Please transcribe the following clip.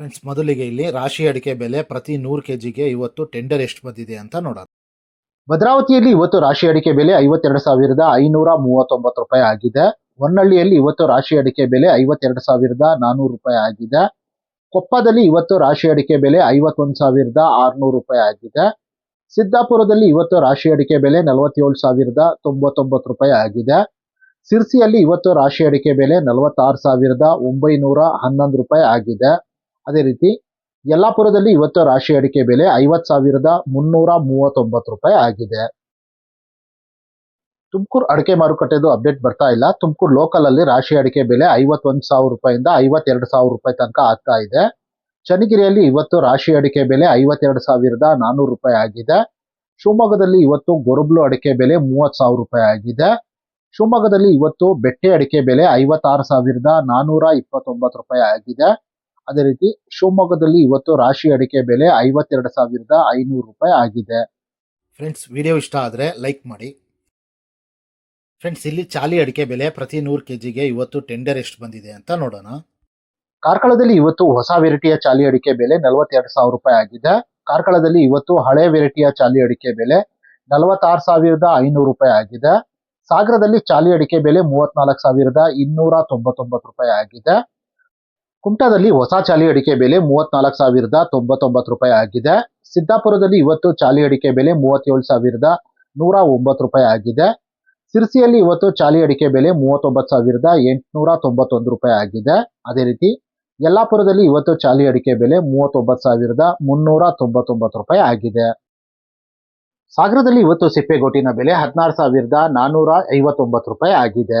Friends ಮೊದಲಿಗೆ ಇಲ್ಲಿ ರಾಶಿ ಅಡಿಕೆ ಬೆಲೆ ಪ್ರತಿ ನೂರು ಕೆ ಜಿಗೆ ಇವತ್ತು ಟೆಂಡರ್ ಎಷ್ಟು ಬಂದಿದೆ ಅಂತ ನೋಡೋಣ. ಭದ್ರಾವತಿಯಲ್ಲಿ ಇವತ್ತು ರಾಶಿ ಅಡಿಕೆ ಬೆಲೆ ಐವತ್ತೆರಡು ಸಾವಿರದ ಐನೂರ ಮೂವತ್ತೊಂಬತ್ತು ರೂಪಾಯಿ ಆಗಿದೆ. ಹೊನ್ನಳ್ಳಿಯಲ್ಲಿ ಇವತ್ತು ರಾಶಿ ಅಡಿಕೆ ಬೆಲೆ ಐವತ್ತೆರಡು ಸಾವಿರದ ನಾನೂರು ರೂಪಾಯಿ ಆಗಿದೆ. ಕೊಪ್ಪದಲ್ಲಿ ಇವತ್ತು ರಾಶಿ ಅಡಿಕೆ ಬೆಲೆ ಐವತ್ತೊಂದು ಸಾವಿರದ ಆರುನೂರು ರೂಪಾಯಿ ಆಗಿದೆ. ಸಿದ್ದಾಪುರದಲ್ಲಿ ಇವತ್ತು ರಾಶಿ ಅಡಿಕೆ ಬೆಲೆ ನಲವತ್ತೇಳು ಸಾವಿರದ ತೊಂಬತ್ತೊಂಬತ್ತು ರೂಪಾಯಿ ಆಗಿದೆ. ಸಿರ್ಸಿಯಲ್ಲಿ ಇವತ್ತು ರಾಶಿ ಅಡಿಕೆ ಬೆಲೆ ನಲವತ್ತಾರು ಸಾವಿರದ ಒಂಬೈನೂರ ಹನ್ನೊಂದು ರೂಪಾಯಿ ಆಗಿದೆ. ಅದೇ ರೀತಿ ಯಲ್ಲಾಪುರದಲ್ಲಿ ಇವತ್ತು ರಾಶಿ ಅಡಿಕೆ ಬೆಲೆ ಐವತ್ತು ಸಾವಿರದ ಮುನ್ನೂರ ಮೂವತ್ತೊಂಬತ್ತು ರೂಪಾಯಿ ಆಗಿದೆ. ತುಮಕೂರು ಅಡಿಕೆ ಮಾರುಕಟ್ಟೆದು ಅಪ್ಡೇಟ್ ಬರ್ತಾ ಇಲ್ಲ. ತುಮಕೂರು ಲೋಕಲ್ ಅಲ್ಲಿ ರಾಶಿ ಅಡಿಕೆ ಬೆಲೆ ಐವತ್ತೊಂದು ಸಾವಿರ ರೂಪಾಯಿಂದ ಐವತ್ತೆರಡು ಸಾವಿರ ರೂಪಾಯಿ ತನಕ ಆಗ್ತಾ ಇದೆ. ಚನ್ನಗಿರಿಯಲ್ಲಿ ಇವತ್ತು ರಾಶಿ ಅಡಿಕೆ ಬೆಲೆ ಐವತ್ತೆರಡು ಸಾವಿರದ ನಾನೂರು ರೂಪಾಯಿ ಆಗಿದೆ. ಶಿವಮೊಗ್ಗದಲ್ಲಿ ಇವತ್ತು ಗೊರಬ್ಲು ಅಡಿಕೆ ಬೆಲೆ ಮೂವತ್ತು ಸಾವಿರ ರೂಪಾಯಿ ಆಗಿದೆ. ಶಿವಮೊಗ್ಗದಲ್ಲಿ ಇವತ್ತು ಬೆಟ್ಟೆ ಅಡಿಕೆ ಬೆಲೆ ಐವತ್ತಾರು ಸಾವಿರದ ನಾನೂರ ಇಪ್ಪತ್ತೊಂಬತ್ತು ರೂಪಾಯಿ ಆಗಿದೆ. ಅದೇ ರೀತಿ ಶಿವಮೊಗ್ಗದಲ್ಲಿ ಇವತ್ತು ರಾಶಿ ಅಡಿಕೆ ಬೆಲೆ ಐವತ್ತೆರಡು ಸಾವಿರದ ಐನೂರು ರೂಪಾಯಿ ಆಗಿದೆ. ಫ್ರೆಂಡ್ಸ್ ವಿಡಿಯೋ ಇಷ್ಟ ಆದರೆ ಲೈಕ್ ಮಾಡಿ. ಫ್ರೆಂಡ್ಸ್ ಇಲ್ಲಿ ಚಾಲಿ ಅಡಿಕೆ ಬೆಲೆ ಪ್ರತಿ ನೂರು ಕೆ ಜಿಗೆ ಇವತ್ತು ಟೆಂಡರ್ ಎಷ್ಟು ಬಂದಿದೆ ಅಂತ ನೋಡೋಣ. ಕಾರ್ಕಳದಲ್ಲಿ ಇವತ್ತು ಹೊಸ ವೆರೈಟಿಯ ಚಾಲಿ ಅಡಿಕೆ ಬೆಲೆ ನಲವತ್ತೆರಡು ಸಾವಿರ ರೂಪಾಯಿ ಆಗಿದೆ. ಕಾರ್ಕಳದಲ್ಲಿ ಇವತ್ತು ಹಳೆ ವೆರೈಟಿಯ ಚಾಲಿ ಅಡಿಕೆ ಬೆಲೆ ನಲವತ್ತಾರು ಸಾವಿರದ ಐನೂರು ರೂಪಾಯಿ ಆಗಿದೆ. ಸಾಗರದಲ್ಲಿ ಚಾಲಿ ಅಡಿಕೆ ಬೆಲೆ ಮೂವತ್ನಾಲ್ಕು ಸಾವಿರದ ಇನ್ನೂರ ತೊಂಬತ್ತೊಂಬತ್ತು ರೂಪಾಯಿ ಆಗಿದೆ. ಕುಮಟಾದಲ್ಲಿ ಹೊಸ ಚಾಲಿ ಅಡಿಕೆ ಬೆಲೆ ಮೂವತ್ನಾಲ್ಕು ಸಾವಿರದ ತೊಂಬತ್ತೊಂಬತ್ತು ರೂಪಾಯಿ ಆಗಿದೆ. ಸಿದ್ದಾಪುರದಲ್ಲಿ ಇವತ್ತು ಚಾಲಿ ಅಡಿಕೆ ಬೆಲೆ ಮೂವತ್ತೇಳು ಸಾವಿರದ ನೂರ ಒಂಬತ್ತು ರೂಪಾಯಿ ಆಗಿದೆ. ಸಿರ್ಸಿಯಲ್ಲಿ ಇವತ್ತು ಚಾಲಿ ಅಡಿಕೆ ಬೆಲೆ ಮೂವತ್ತೊಂಬತ್ತು ಸಾವಿರದ ಎಂಟುನೂರ ತೊಂಬತ್ತೊಂದು ರೂಪಾಯಿ ಆಗಿದೆ. ಅದೇ ರೀತಿ ಯಲ್ಲಾಪುರದಲ್ಲಿ ಇವತ್ತು ಚಾಲಿ ಅಡಿಕೆ ಬೆಲೆ ಮೂವತ್ತೊಂಬತ್ತು ಸಾವಿರದ ಮುನ್ನೂರ ತೊಂಬತ್ತೊಂಬತ್ತು ರೂಪಾಯಿ ಆಗಿದೆ. ಸಾಗರದಲ್ಲಿ ಇವತ್ತು ಸಿಪ್ಪೆಗೋಟಿನ ಬೆಲೆ ಹದಿನಾರು ಸಾವಿರದ ನಾನ್ನೂರ ಐವತ್ತೊಂಬತ್ತು ರೂಪಾಯಿ ಆಗಿದೆ.